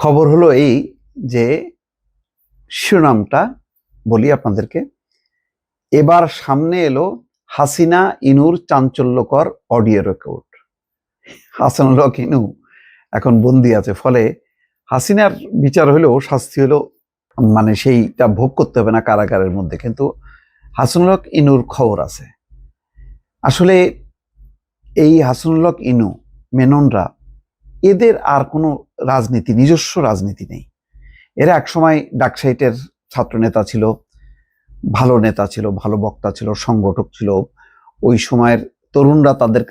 খবর হলো এই যে শিরোনামটা বলি আপনাদেরকে। এবার সামনে এলো হাসিনা ইনুর চাঞ্চল্যকর অডিও রেকর্ড। হাসানুল হক ইনু এখন বন্দি আছে, ফলে হাসিনার বিচার হলেও শাস্তি হলো মানে সেইটা ভোগ করতে হবে না কারাগারের মধ্যে, কিন্তু হাসানুল হক ইনুর খবর আছে। আসলে এই হাসানুল হক ইনু, মেননরা, এদের আর কোনো রাজনীতি, নিজস্ব রাজনীতি নেই। এরা একসময় ডাকসাইটের ছাত্র নেতা ছিল, ভালো নেতা ছিল, ভালো বক্তা ছিল, সংগঠক ছিল। ওই সময়ের তরুণরা তাদের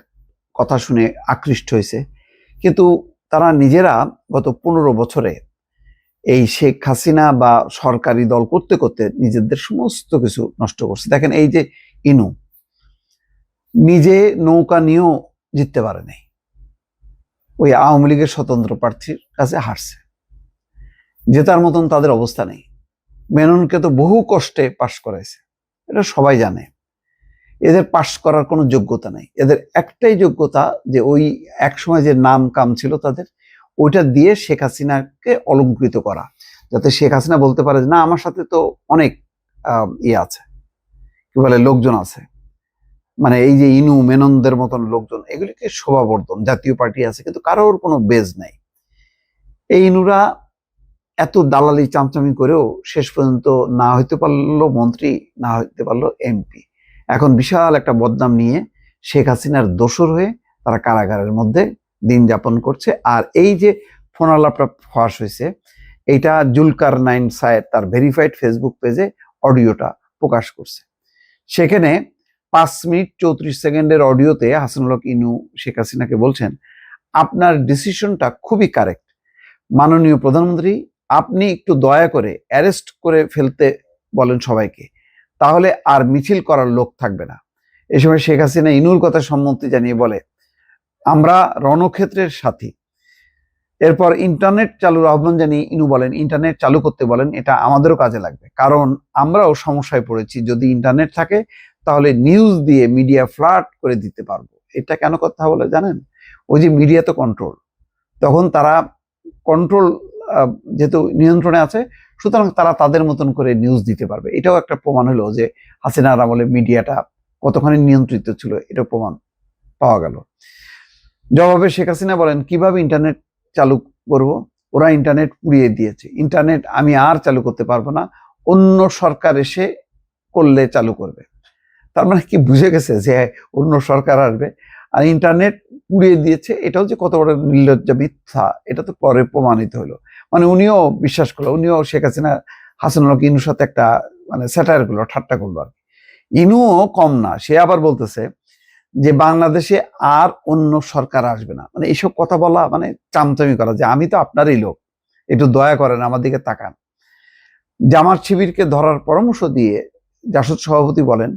কথা শুনে আকৃষ্ট হয়েছে। কিন্তু তারা নিজেরা গত পনেরো বছরে এই শেখ হাসিনা বা সরকারি দল করতে করতে নিজেদের সমস্ত কিছু নষ্ট করছে। দেখেন এই যে ইনু, নিজে নৌকা নিয়েও জিততে পারে নাই ওই আওয়ামী লীগের স্বতন্ত্র প্রার্থীর কাছে হারছে। জেতার মতন তাদের অবস্থা নেই। মেননকে তো বহু কষ্টে পাশ করাইছে। এটা সবাই জানে। এদের পাশ করার কোনো যোগ্যতা নেই। এদের একটাই যোগ্যতা যে ওই এক সময় যে নাম কাম ছিল তাদের, ওইটা দিয়ে শেখ হাসিনাকে অলঙ্কৃত করা। যাতে শেখ হাসিনা বলতে পারে না, আমার সাথে তো অনেক ইয়ে আছে। কি বলে, লোকজন আছে। মানে এই যে ইনু, মেননদের মতন লোকজন, এগুলিকে শোভাবর্ধন, জাতীয় পার্টি আছে, কিন্তু কারোর কোনো বেজ নাই। এই ইনুরা এত দালালি চামচামি করেও শেষ পর্যন্ত না হইতে পারল মন্ত্রী, না হইতে পারল এমপি। এখন বিশাল একটা বদনাম নিয়ে শেখ হাসিনার দোসর হয়ে তারা কারাগারের মধ্যে দিন যাপন করছে। আর এই যে ফোন আলাপটা ফাঁস হয়েছে, এইটা জুলকার নাইন সায়েদ তার ভেরিফাইড ফেসবুক পেজে অডিওটা প্রকাশ করছে। সেখানে পাঁচ মিনিট চৌত্রিশ সেকেন্ডের অডিওতে হাসানুল হক ইনু শেখ হাসিনাকে বলছেন, আপনার ডিসিশনটা খুবই কারেক্ট মাননীয় প্রধানমন্ত্রী, আপনি একটু দয়া করে অ্যারেস্ট করে ফেলতে বলেন সবাইকে। তাহলে আর মিছিল করার লোক থাকবে না। এ সময় শেখ হাসিনা ইনুর কথা সম্মতি জানিয়ে বলে, আমরা রণক্ষেত্রের সাথী। এরপর ইন্টারনেট চালুর আহ্বান জানিয়ে ইনু বলেন ইন্টারনেট চালু করতে বলেন, এটা আমাদেরও কাজে লাগবে। কারণ আমরাও সমস্যায় পড়েছি। যদি ইন্টারনেট থাকে তাহলে নিউজ দিয়ে মিডিয়া ফ্লাট করে দিতে পারব। এটা কেন কথা বলে জানেন? ওই যে মিডিয়া তো কন্ট্রোল তখন তারা কন্ট্রোল যেহেতু নিয়ন্ত্রণে আছে, সুতরাং তারা তাদের মতন করে নিউজ দিতে পারবে। এটাও একটা প্রমাণ হলো যে হাসিনার আমলে মিডিয়াটা কতখানি নিয়ন্ত্রিত ছিল এটা প্রমাণ পাওয়া গেল। জবাবে শেখ হাসিনা বলেন, কীভাবে ইন্টারনেট চালু করব? ওরা ইন্টারনেট পুড়িয়ে দিয়েছে। ইন্টারনেট আমি আর চালু করতে পারব না। অন্য সরকার এসে করলে চালু করবে। তার মানে কি বুঝে গেছে যে অন্য সরকার আসবে? আর ইন্টারনেট পুড়িয়ে দিয়েছে, এটাও যে কত বড় নির্লজ্জা মিথ্যা, এটা তো পরে প্রমাণিত হলো। মানে উনিও বিশ্বাস করল, উনিও শেখ হাসিনা হাসানুল হক ইনুর সাথে একটা মানে স্যাটায়ার করল, ঠাট্টা করল আর। ইনুও কম না, সে আবার বলতেছে যে বাংলাদেশে আর অন্য সরকার আসবে না। মানে এইসব কথা বলা মানে চামচামি করা যে আমি তো আপনারই লোক, একটু দয়া করেন, আমার দিকে তাকান। জামাত শিবিরকে ধরার পরামর্শ দিয়ে জাসদ সভাপতি বলেন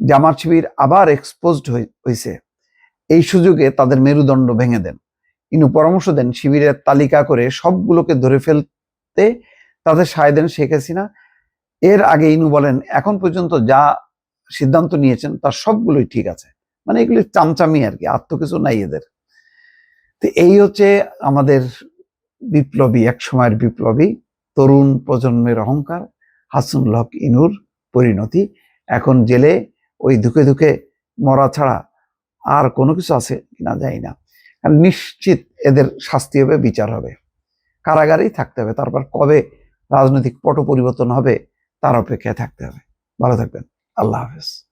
জামাত শিবির আবার এক্সপোজড হয়েছে এই সুযোগে তাদের মেরুদণ্ড ভেঙে দেন। ইনু পরামর্শ দেন, শিবিরের তালিকা করে সবগুলোকে ধরে ফেলতে তাদের সায় দেন শেখ হাসিনা। এর আগে ইনু বলেন, এখন পর্যন্ত যা সিদ্ধান্ত নিয়েছেন তার সবগুলোই ঠিক আছে। মানে এগুলি চামচামি আর কি আত্ম কিছু নাই এদের। তো এই হচ্ছে আমাদের বিপ্লবী, এক সময়ের বিপ্লবী, তরুণ প্রজন্মের অহংকার, হাসনুল হক ইনুর পরিণতি। এখন জেলে ওই ধুকে ধুকে মরা ছাড়া আর কোনো কিছু আছে কিনা যাই না। নিশ্চিত এদের শাস্তি হবে, বিচার হবে। কারাগারেই থাকতে হবে। তারপর কবে রাজনৈতিক পট পরিবর্তন হবে তার অপেক্ষায় থাকতে হবে। ভালো থাকবেন। আল্লাহ হাফেজ।